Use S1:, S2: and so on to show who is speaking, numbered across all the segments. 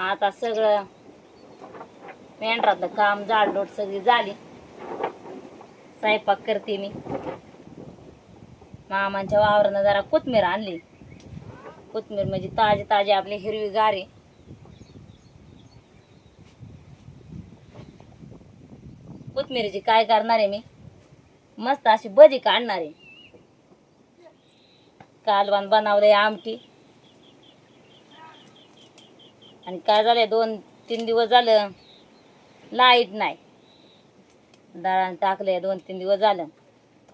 S1: आता सगळं मेंढरातलं काम जाडलोट सगळी झाली. स्वयंपाक करते मी. मामांच्या वावरानं जरा कोथमीर आणली. कोथमीर म्हणजे ताजी ताजी आपली हिरवी गारी. कोथमिरीची काय करणार आहे मी? मस्त अशी भजी काढणार. आहे कालवान बनवलंय आमटी. आणि काय झालं दोन तीन दिवस झालं लाइट नाही. दळण टाकलंय दोन तीन दिवस झालं.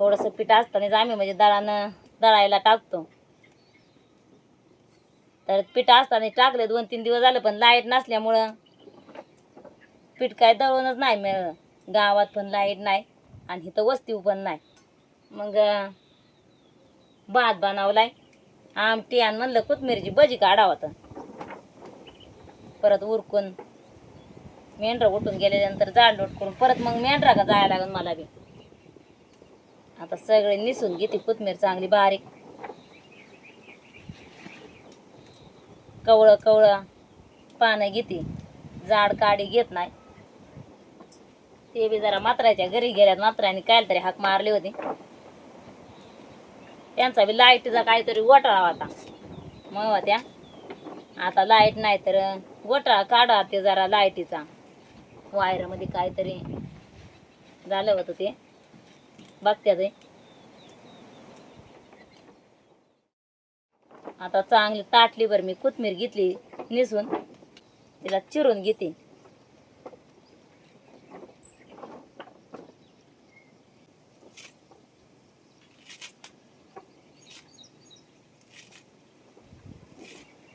S1: थोडंसं पीठ असतानाच आम्ही म्हणजे दळानं दळायला टाकतो. तर पीठ असताना टाकलं दोन तीन दिवस झालं पण लाइट नसल्यामुळं पीठ काय दळूनच नाही मिळलं गावात पण लाइट नाही आणि इथं वस्ती पण नाही. मग भात बनवलाय. आमटी आणि म्हणलं कोथमिरीची भजी काढावं तर परत उरकून मेंढरं उठून गेल्यानंतर जाडलोट करून परत मग मेंढरा का जायला लागेल मला बी. आता सगळे निसून घेते कोथमीर चांगली बारीक. कवळं कवळं पानं घेते. जाड काडी घेत नाही. ते बी जरा मात्राच्या घरी गेल्यात मात्राने काय तरी हाक मारली होती. त्यांचा बी लाईटचा काहीतरी घोटाळा होता. मग त्या आता लाइट नाही तर वटा काढा ते जरा लाईटीचा. वायरामध्ये काहीतरी झालं होतं ते. बघत्या ते आता चांगली ताटली बरं मी कोथमीर घेतली निसून. तिला चिरून घेते.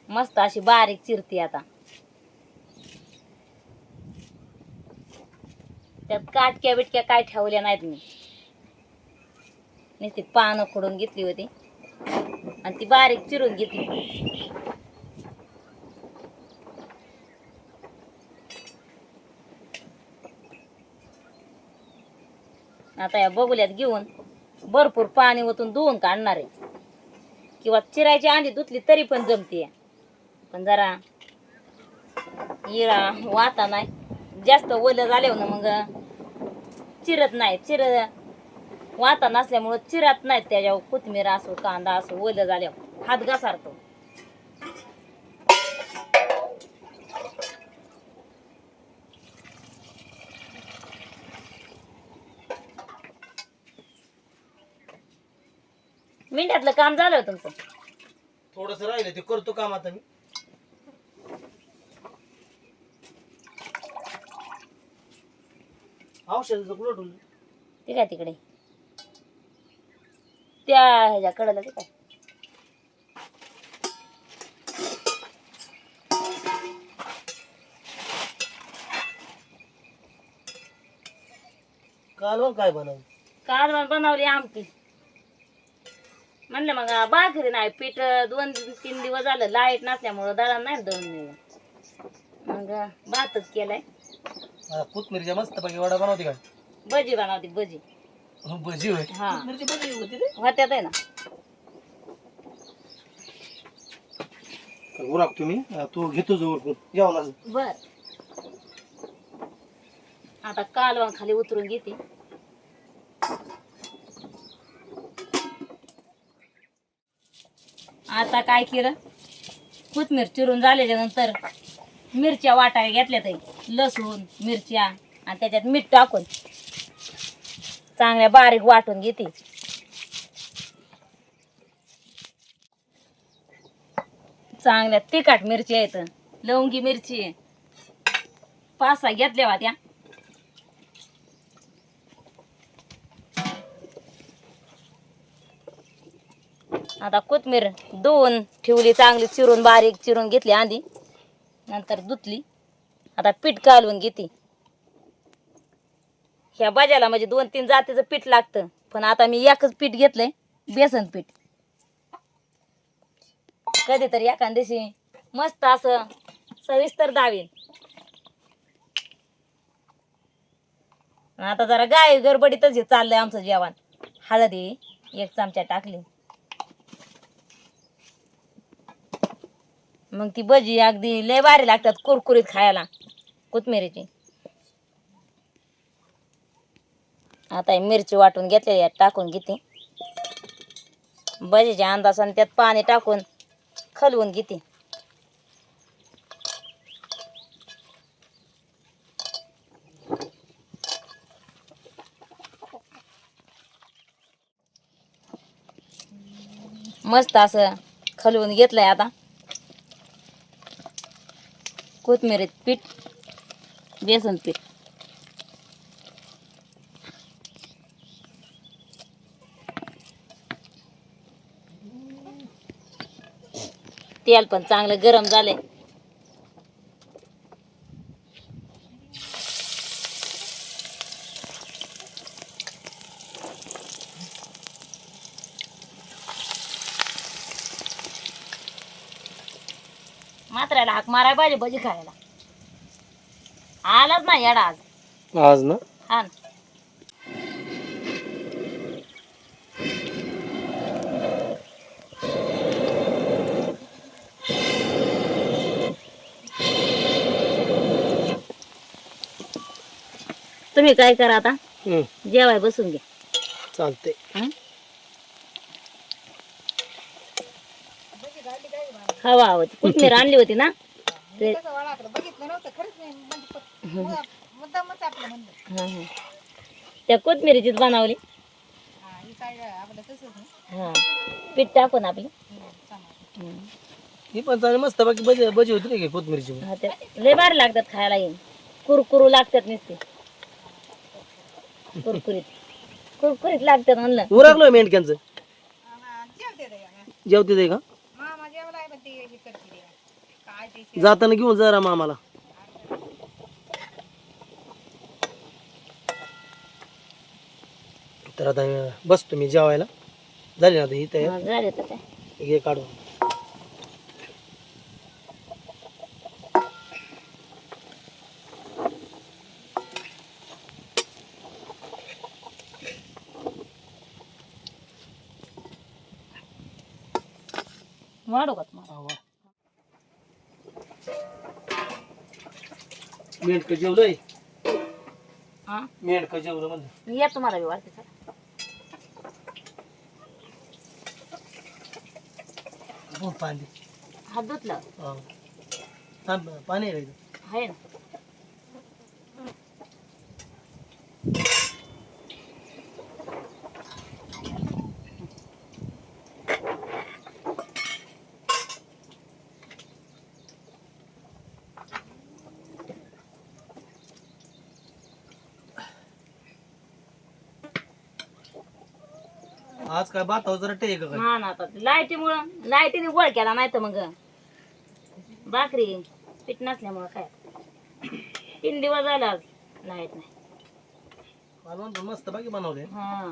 S1: मस्त अशी बारीक चिरती आता. त्यात काटक्या बिटक्या काय ठेवल्या नाहीत मी. नुसती पानं खोडून घेतली होती. आणि ती बारीक चिरून घेतली. आता या बगुल्यात घेऊन भरपूर पाणी ओतून धुवून काढणार आहे. किंवा चिरायची आंधी धुतली तरी पण जमते पण जरा इळा वाता नाही. जास्त ओलं झाल्यावर ना मग चिरत नाही चिर वाता नसल्यामुळं चिरत नाहीत त्याच्यावर. कोथमीर असो कांदा असो ओलं झाल्यावर हात घासारतो मेंढ्यातलं काम झालं तुमचं?
S2: थोडस राहिलं ते करतो काम आता मी. औषधाचं कुठं ठेवलं?
S1: ते काय तिकडे? त्या ह्याच्या कडला ते काय?
S2: कालवण काय बनवलं?
S1: काल बनवली आमटी. म्हणलं मग भाकरी नाही पीठ दोन तीन दिवस झालं लाइट नसल्यामुळं दळण नाही दोन दिवस मग भातच केलाय.
S2: कोथमिरच्या मस्त पैकी वडा बनवते काय?
S1: भजी बनवते भजी.
S2: हो, भजी होय?
S1: हा.
S2: मिरची भजी होती रे.
S1: होत्यात आहे ना.
S2: उराक तुम्ही. अं, तू घेतो जवळ जेवणाचं
S1: बर. आता कालवण खाली उतरून घेते. आता काय केलं कोथमीर चिरून झाल्याच्यानंतर मिरच्या वाटायला घेतल्या ताई लसूण मिरच्या आणि त्याच्यात मीठ टाकून चांगल्या बारीक वाटून घेते. चांगल्या तिखट मिरची आहेत लवंगी मिरची आहे. पाच सहा घेतल्या होत्या. आता कोथमीर दोन ठेवली चांगली चिरून बारीक चिरून घेतली आधी. नंतर धुतली. आता पीठ कालवून घेते. ह्या भाज्याला म्हणजे दोन तीन जातीचं पीठ लागतं. पण आता मी एकच पीठ घेतलंय बेसन पीठ. कधीतरी एखाद दिवशी मस्त असं सविस्तर दावीन. आता जरा गाय गडबडीतच हे चाललंय आमचं जेवण. हळदी एक चमचा टाकली. मग ती भजी अगदी लय भारी लागतात कुरकुरीत खायला कोथमिरीची. आता मिरची वाटून घेतलेली यात टाकून घेते. भजीच्या अंदाजाने त्यात पाणी टाकून खलवून घेते. मस्त असं खलवून घेतलंय आता. कोथमिरीत पीठ बेसन पीठ. तेल पण चांगलं गरम झालंय मात्राला हाक मारायला पाहिजे भजी खायला. आलाच नाही येडा आज.
S2: आज ना?
S1: हा ना. तुम्ही काय करा आता?
S2: हम्म,
S1: जेवाय बसून घ्या.
S2: चालते
S1: हं? हवा होती कोथमीर आणली होती ना? ते हं, हं. त्या कोथमिरीचीच बनवली. हा पीठ टाकून आपली. हं.
S2: ही पण चांगली मस्त बाकी भजी भजी होती नाही का कोथमिरीची.
S1: हा, ते लय भारी लागतात खायला येईन कुरकुरू लागतात नुसते. कुरकुरीत. कुरकुरीत लागतात म्हणलं.
S2: उरकलं मेंढक्यांचं. जेवते ते का? जाताना घेऊन जरा मामाला. तर आता बसतो मी जेवायला. झाली ना आता ही तयार?
S1: हा,
S2: काढून.
S1: वाढू का
S2: मेंढक जेवलंय
S1: हा
S2: मेंढक जेवलं म्हणलं
S1: या तुम्हाला चला.
S2: हो, पाणी
S1: हात धुतला
S2: हा. थांब, पाणी आहे का इथं?
S1: आहे ना
S2: आज काय बातावर जरा टे का? काय
S1: हा ना आता लाईटीमुळं लाईटीने गोळ केला नाही तर मग. भाकरी पीठ नसल्यामुळं काय? तीन दिवस झाला आज. लाइट नाही.
S2: मला म्हणतो मस्त बाकी बनवले.
S1: हा.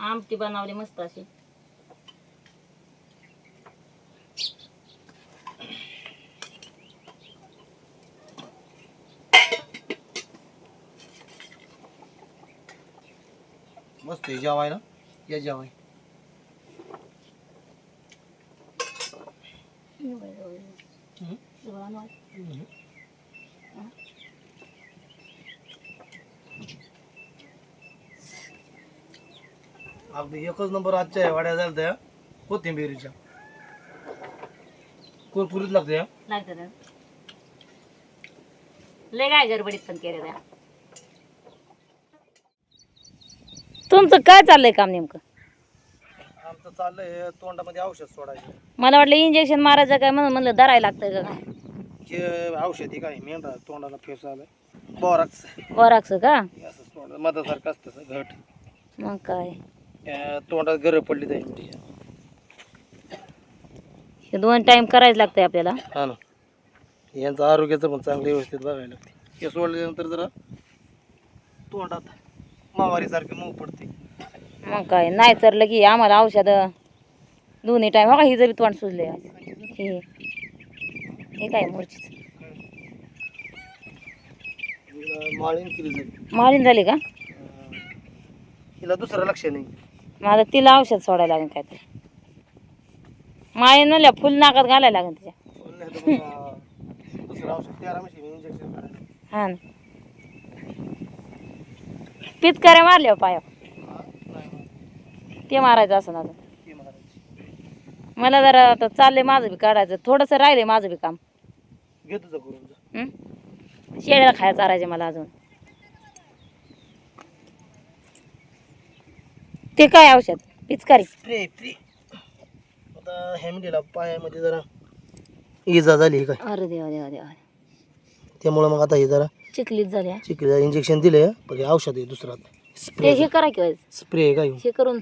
S1: आमटी बनवली मस्त अशी.
S2: मस्त आहे जेवायला. या जेवाय. अगदी एकच नंबर आजच्या वाड्या झाल्या त्या कोथिंबिरीच्या. कुरकुरीत लागते हा.
S1: लागतं ना लय काय गडबडीत पण केलं त्या. तुमचं काय चाललंय काम नेमकं?
S2: आमचं चाललंय तोंडामध्ये औषध सोडायचं.
S1: मला वाटलं इंजेक्शन मारायचं काय म्हणून म्हणलं धरायला लागतं का काय?
S2: हे औषधी काय मेंढरा तोंडाला फेस आलाय. बोराक्स.
S1: बोराक्स का?
S2: असं तोंड मधासारखं असतं असं घट.
S1: मग काय?
S2: या तोंडात गरज पडली जाईल
S1: हे दोन टाइम करायचं लागतंय आपल्याला.
S2: हा ना. यांचं आरोग्याचं पण चांगलं व्यवस्थित बघायला लागते हे सोडल्यानंतर जरा तोंडात मावारीसारखे मऊ पडते
S1: मग काय नाही तर लगी आम्हाला औषधं दोन्ही टाइम हो का हिचं बी तोंड सुजले हे हे काय मूर्छित.
S2: हिला माळीन केली जाईल
S1: मारीन झाली का?
S2: हिला दुसरं लक्ष नाही.
S1: मग आता तिला औषध सोडायला लागेल काय तर. माळीन म्हणल्या फुल नाकात घालायला लागेल तिच्या.
S2: नाही तर मग, अं, दुसरं औषध तेरा म्हशी इंजेक्शन करायला.
S1: हा ना. पिचकाऱ्या मारल्या पाया. ते मारायचं असं ना मला जरा आता चाललंय माझं बी काढायचं. थोडंसं राहिलंय माझं बी काम.
S2: घेतो जा करून जा.
S1: हं? शेळ्याला खायला चारायचे मला अजून. ते काय औषध? पिचकारी.
S2: फ्री फ्री आता हॅमलीला पायामध्ये जरा इजा झाली काय?
S1: अरे देवा देवा देवा.
S2: त्यामुळं मग आता हे जरा
S1: चिखलीत झाल्या
S2: चिकल्या इंजेक्शन दिले पण हे औषध आहे दुसरा
S1: ते
S2: स्प्रे
S1: हे करा की व्हायचं.
S2: स्प्रे काय
S1: हे करून.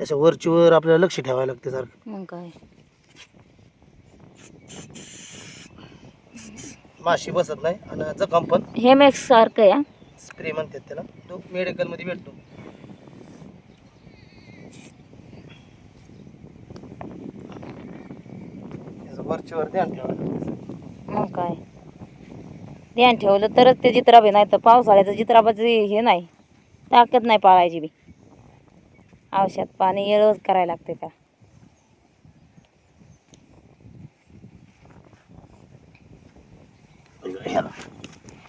S2: अशा वरची वर आपल्याला लक्ष ठेवायला लागते सारखं.
S1: मग काय?
S2: माशी बसत नाही आणि जखम पण.
S1: हे मॅक्स सारखं हा.
S2: स्प्रे म्हणतात त्याला. तो मेडिकलमध्ये भेटतो. त्याचं वरचीवर ध्यान ठेवायला लागतं.
S1: मग काय? ध्यान ठेवलं तरच ते जित्राबे नाही तर पावसाळ्याचं जित्राबाचं हे नाही. ताकद नाही पाळायची बी. औषध पाणी येळच करायला लागते का?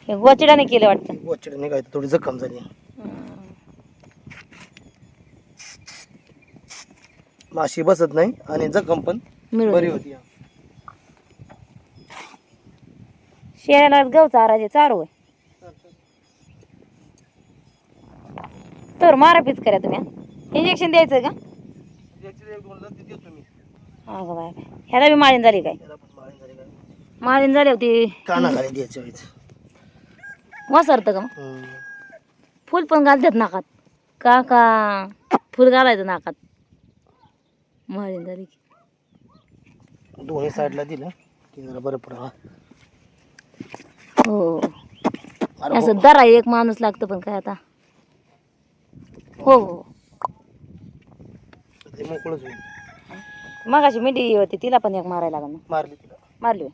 S1: हे गोचिडाने केलं वाटतं.
S2: वचड थोडी जखम झाली. माशी बसत नाही आणि जखम पण
S1: मिळून
S2: बरी होती.
S1: शेळ्याला गव चारायचे चारू आहे. तर मारा पीच करा तुम्ही इंजेक्शन द्यायचं का? हा बाय ह्याला बी माळीन झाली काय? माळीन झाली होती.
S2: कानाखाली
S1: वसरतं का मग? फुल पण घालतात नाकात. का का? फुल घालायचं नाकात. माळीन झाली की.
S2: दोन्ही साईडला दिलं की जरा बरं पडा
S1: हो.
S2: अरे हो.
S1: असं दरा एक माणूस लागतं पण काय आता? हो हो.
S2: ते मोकळच होईल.
S1: मग अशी मिठी होती तिला पण एक मारायला लागलं
S2: मारली तिला.
S1: मारली होय.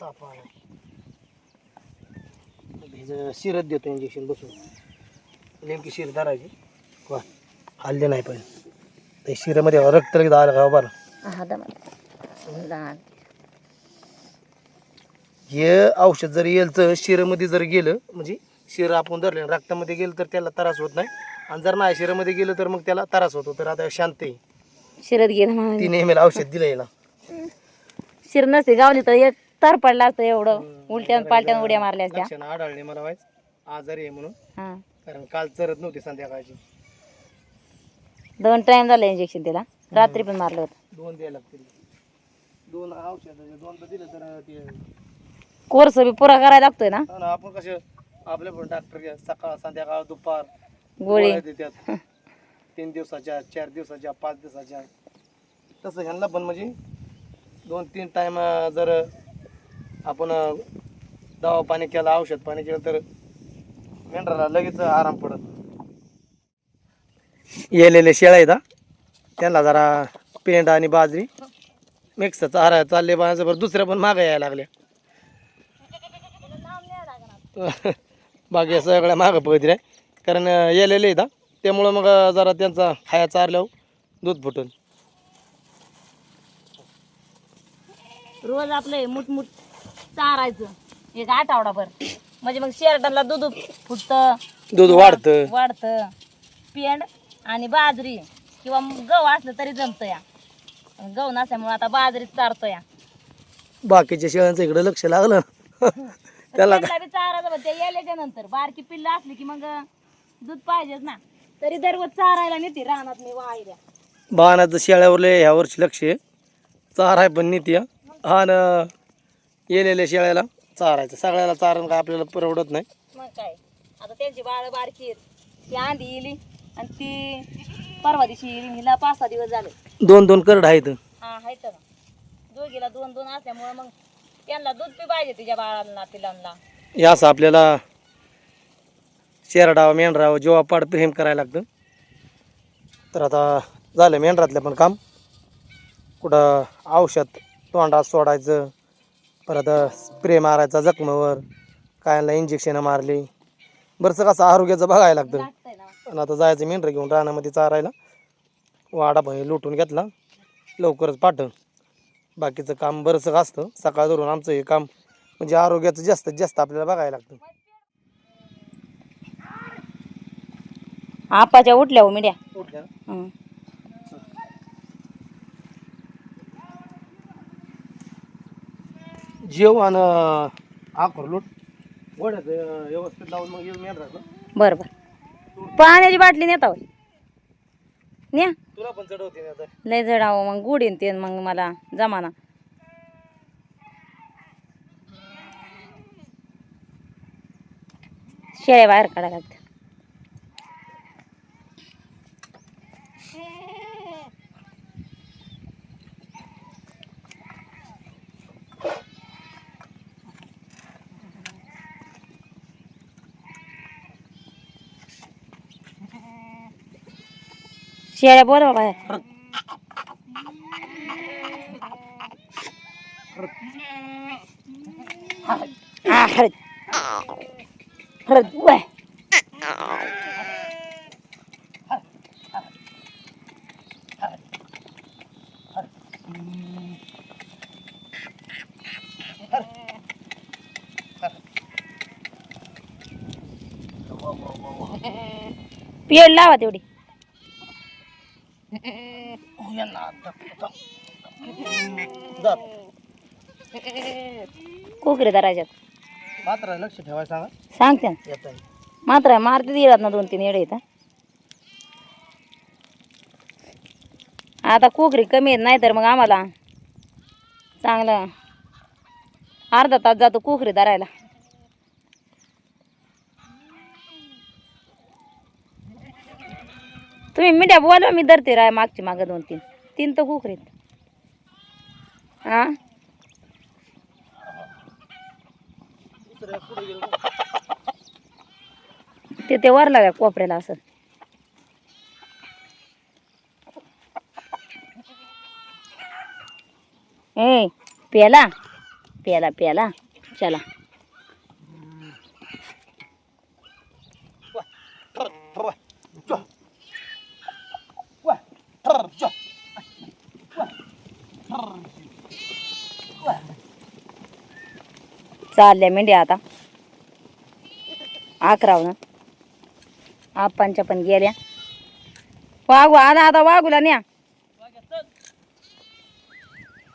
S2: ताप आला ह्याचं शिरत देतो इंजेक्शन बसून. नेमकी शिर धरायची. वा हल्ले नाही पण. ते शिरामध्ये रक्त लगेच आलं का बरं?
S1: हा दमा. लहान
S2: हे औषध जर येलचं शिरामध्ये जर गेलं म्हणजे शिर आपण धरलं रक्तामध्ये गेलं तर त्याला त्रास होत नाही. आणि जर नाही शिरामध्ये गेलं तर मग त्याला त्रास होतो. तर आता शांत आहे.
S1: शिरत गेलं म्हणून.
S2: तीन एम औषध दिलं याला.
S1: शिर नसते गावली तर एक तर पडला असतं एवढं. उलट्यान पालट्यान उड्या मारल्या असत्या.
S2: लक्षणं आढळले मला व्हायच आजारी आहे म्हणून.
S1: हा.
S2: कारण काल चरत नव्हती संध्याकाळची.
S1: दोन टाइम झालं इंजेक्शन तिला. रात्री पण मारलं होतं.
S2: दोन द्यायला लागतील. दोन औषध दोन तर दिलं तर ते
S1: कोर्स बी पुरा करायला लागतोय ना?
S2: आणि आपण कसे आपले पण डॉक्टर सकाळ संध्याकाळ दुपार
S1: गोळी.
S2: गोळ्या देतात. तीन दिवसाच्या चार दिवसाच्या पाच दिवसाच्या. तसं ह्यांना पण म्हणजे दोन तीन टाइम जर आपण अं, दवा पाणी केलं औषध पाणी केलं तर मेंढराला लगेच आराम पडत. येलेले शेळ्या आहेत. त्यांना जरा पेंड आणि बाजरी मिक्स चारा चालले बरं दुसऱ्या पण मागं यायला लागल्या. बाकी सगळ्या मागं पळतील आहे कारण येलेले आहेत. त्यामुळं मग जरा त्यांचा खाया चारल्यावर दूध फुटून.
S1: रोज आपलं मुठमुठ चारायचं. एक आठवडाभर. म्हणजे मग शेरडाला दूध फुटतं.
S2: दूध वाढतं.
S1: वाढतं. पेंड आणि बाजरी किंवा गहू असलं तरी जमतं या. गहू नसल्यामुळे आता बाजरीच चारतो या.
S2: बाकीच्या शेळ्यांचं इकडे लक्ष लागलं त्याला
S1: बी चारायचं पण ते यायल्याच्या नंतर. बारकी पिल्लं असली की मग दूध पाहिजेच ना. तरी दररोज चारायला नेते रानात मी वाहिल्या.
S2: बाणाचं शेळ्यावर लय ह्या वर्षी लक्ष आहे. चाराय पण नीती आणि येलेल्या शेळ्याला चारायचं. सगळ्याला चारण काय आपल्याला परवडत नाही.
S1: मग काय? आता त्यांची बाळ बारकी आहेत. ती आंधी येली. आणि ती परवा दिवशी हिला पाच सहा दिवस झाले.
S2: दोन दोन करड आहेत.
S1: हा आहेत ना. दोघीला दोन दोन असल्यामुळे मग त्यांना दूध बी पाहिजे तिच्या बाळांना पिलांना
S2: हे असं आपल्याला शेरडावं मेंढरावं जेव्हा पाड प्रेम करायला लागतं. तर आता झालं मेंढरातलं पण काम. कुठं औषध तोंडात सोडायचं परत स्प्रे मारायचा जखमेवर कायला इंजेक्शन मारली. बरंच कसं आरोग्याचं बघायला लागतं.
S1: लागतं
S2: आणि आता जायचं मेंढरं घेऊन रानामध्ये चारायला. वाडा भाई लुटून घेतला. लवकरच पाठव बाकीचं काम बरंचसं असतं. सकाळ धरून आमचं हे काम म्हणजे आरोग्याचं जास्तीत जास्त आपल्याला बघायला लागतं.
S1: आपाच्या उठल्या हो मिड्या.
S2: उठल्या ना?
S1: हं.
S2: जेव आणि आखर लूट. गोड्याचं व्यवस्थित लावून मग येऊन मेंढराचं.
S1: बरं बरं. पाण्याची बाटली नेता होय न्या.
S2: तुला पण चढवते ना आता.
S1: लय जडावं मग गुडीन ते मग मला जमाना. शेळ्या बाहेर काढायला लागतात शेळ्या बोलवा बाहेर Ah, hurry. Hurry, way. पेड लावा तेवढी कोकरे धरायच्यात.
S2: मात्र लक्ष ठेवायला सांगा.
S1: सांगते. ना मात्र मारते दिलात ना दोन तीन येडे इथं. आता कोकरी कमी आहेत नाही तर मग आम्हाला चांगलं अर्धा तास जातो कोकरी धरायला. तुम्ही मिठ्या बोलवा मी धरते राय मागची मागं दोन तीन. तीन तर कोकरीत. हा? ते ते वर लाव्या कोपऱ्याला असं. ए प्याला? प्याला प्याला. चला. चालल्या मेंढ्या आता. अकरावनं. आपांच्या पण गेल्या. वागू आला आता वागूला न्या.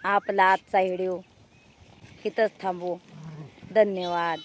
S1: आपला आजचा व्हिडिओ. इथंच थांबू. धन्यवाद.